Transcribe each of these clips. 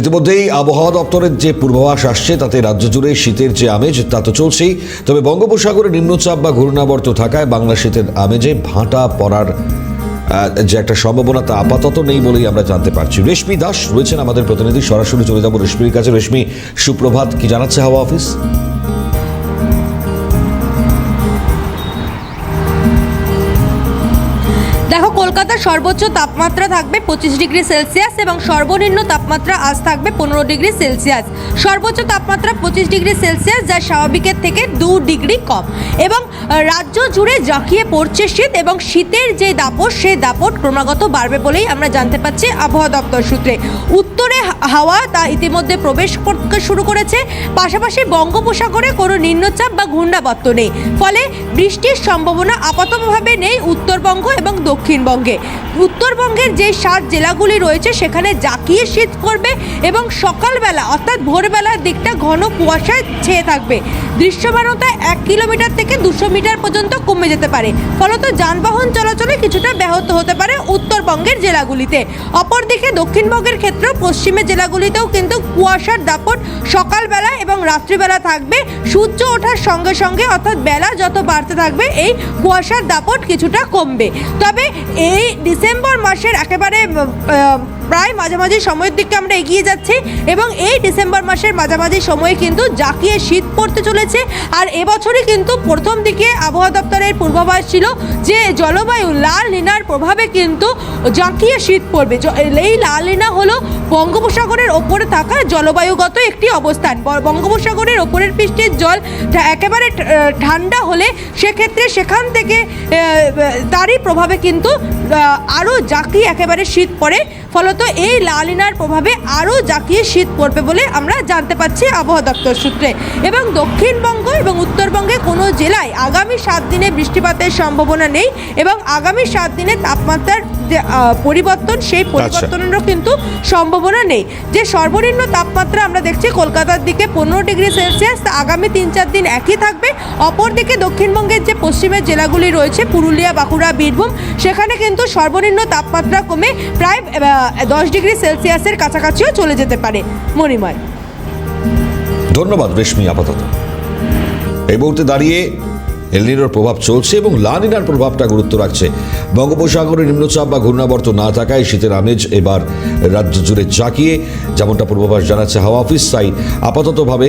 ইতিমধ্যেই আবহাওয়া দপ্তরের যে পূর্বাভাস আসছে, তাতে রাজ্য জুড়ে শীতের যে আমেজ, তা তো চলছেই। তবে বঙ্গোপসাগরে নিম্নচাপ বা ঘূর্ণাবর্ত থাকায় বাংলা শীতের আমেজে ভাঁটা পড়ার যে একটা সম্ভাবনা, তা আপাতত নেই বলেই আমরা জানতে পারছি। রেশমি দাস রয়েছেন আমাদের প্রতিনিধি। সরাসরি চলে যাব রেশমির কাছে। রেশমি, সুপ্রভাত, কি জানাচ্ছে হাওয়া অফিস? সর্বোচ্চ তাপমাত্রা থাকবে পঁচিশ ডিগ্রি সেলসিয়াস এবং সর্বনিম্ন তাপমাত্রা আজ থাকবে পনেরো ডিগ্রি সেলসিয়াস। সর্বোচ্চ তাপমাত্রা পঁচিশ ডিগ্রি সেলসিয়াস, যা স্বাভাবিকের থেকে দু ডিগ্রি কম। এবং রাজ্য জুড়ে জাঁকিয়ে পড়ছে শীত এবং শীতের যে দাপট সেই দাপট ক্রমাগত বাড়বে বলেই আমরা জানতে পারছি আবহাওয়া দপ্তর সূত্রে। উত্তরে হাওয়া তা ইতিমধ্যে প্রবেশ করতে শুরু করেছে। পাশাপাশি বঙ্গোপসাগরে কোনো নিম্নচাপ বা ঘূর্ণাবর্ত নেই। ফলে বৃষ্টির সম্ভাবনা আপাতভাবে নেই উত্তরবঙ্গ এবং দক্ষিণবঙ্গে। উত্তরবঙ্গের যে সাত জেলাগুলি রয়েছে, সেখানে জাঁকিয়ে শীত করবে এবং সকালবেলা, অর্থাৎ ভোরবেলার দিকটা ঘন কুয়াশায় ছেয়ে থাকবে। দৃশ্যমানতা এক কিলোমিটার থেকে দুশো মিটার পর্যন্ত কমে যেতে পারে। ফলত যানবাহন চলাচলে কিছুটা ব্যাহত হতে পারে উত্তরবঙ্গের জেলাগুলিতে। অপরদিকে দক্ষিণবঙ্গের ক্ষেত্রেও পশ্চিমের জেলাগুলিতেও কিন্তু কুয়াশার দাপট সকালবেলা এবং রাত্রিবেলা থাকবে। সূর্য ওঠার সঙ্গে সঙ্গে, অর্থাৎ বেলা যত বাড়তে থাকবে, এই কুয়াশার দাপট কিছুটা কমবে। তবে এই ডিসেম্বর মাসের একেবারে প্রায় মাঝামাঝি সময়ের দিকে আমরা এগিয়ে যাচ্ছি এবং এই ডিসেম্বর মাসের মাঝামাঝি সময়ে কিন্তু জাঁকিয়ে শীত পড়তে চলেছে। আর এবছরই কিন্তু প্রথম দিকে আবহাওয়া দপ্তরের পূর্বাভাস ছিল যে জলবায়ু লাল লিনার প্রভাবে কিন্তু জাঁকিয়ে শীত পড়বে। এই লাল লিনা হলো বঙ্গোপসাগরের ওপরে থাকা জলবায়ুগত একটি অবস্থান। বঙ্গোপসাগরের ওপরের পৃষ্ঠের জল একেবারে ঠান্ডা হলে সেক্ষেত্রে সেখান থেকে তারই প্রভাবে কিন্তু আরও জাঁকিয়ে একেবারে শীত পড়ে। ফলত এই লালিনার প্রভাবে আরও জাঁকিয়ে শীত পড়বে বলে আমরা জানতে পারছি আবহাওয়া দপ্তর সূত্রে। এবং দক্ষিণবঙ্গ এবং উত্তরবঙ্গে কোনো জেলায় আগামী সাত দিনে বৃষ্টিপাতের সম্ভাবনা নেই এবং আগামী সাত দিনে তাপমাত্রার পরিবর্তন সেই পরিবর্তনেরও কিন্তু সম্ভাবনা নেই। যে সর্বনিম্ন তাপমাত্রা আমরা দেখছি কলকাতার দিকে পনেরো ডিগ্রি সেলসিয়াস আগামী তিন চার দিন একই থাকবে। অপরদিকে দক্ষিণবঙ্গের যে পশ্চিমের জেলাগুলি রয়েছে পুরুলিয়া বাঁকুড়া বীরভূম সেখানে কিন্তু সর্বনিম্ন তাপমাত্রা কমে প্রায় দশ ডিগ্রি সেলসিয়াসের কাছাকাছিও চলে যেতে পারে। মণিময়। ধন্যবাদ রেশমি আপাতত। এই মুহূর্তে দাঁড়িয়ে এলনিনোর প্রভাব চলছে এবং লানিনার প্রভাবটা গুরুত্ব রাখছে। বঙ্গোপসাগরে নিম্নচাপ বা ঘূর্ণাবর্ত না থাকায় শীতের আমেজ এবার রাজ্য জুড়ে জাঁকিয়ে যেমনটা পূর্বাভাস জানাচ্ছে হাওয়া অফিস, তাই আপাততভাবে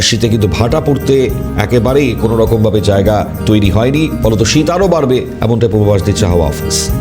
শীতে কিন্তু ভাটা পড়তে একেবারেই কোনো রকমভাবে জায়গা তৈরি হয়নি। ফলত শীত আরও বাড়বে এমনটা পূর্বাভাস দিচ্ছে হাওয়া অফিস।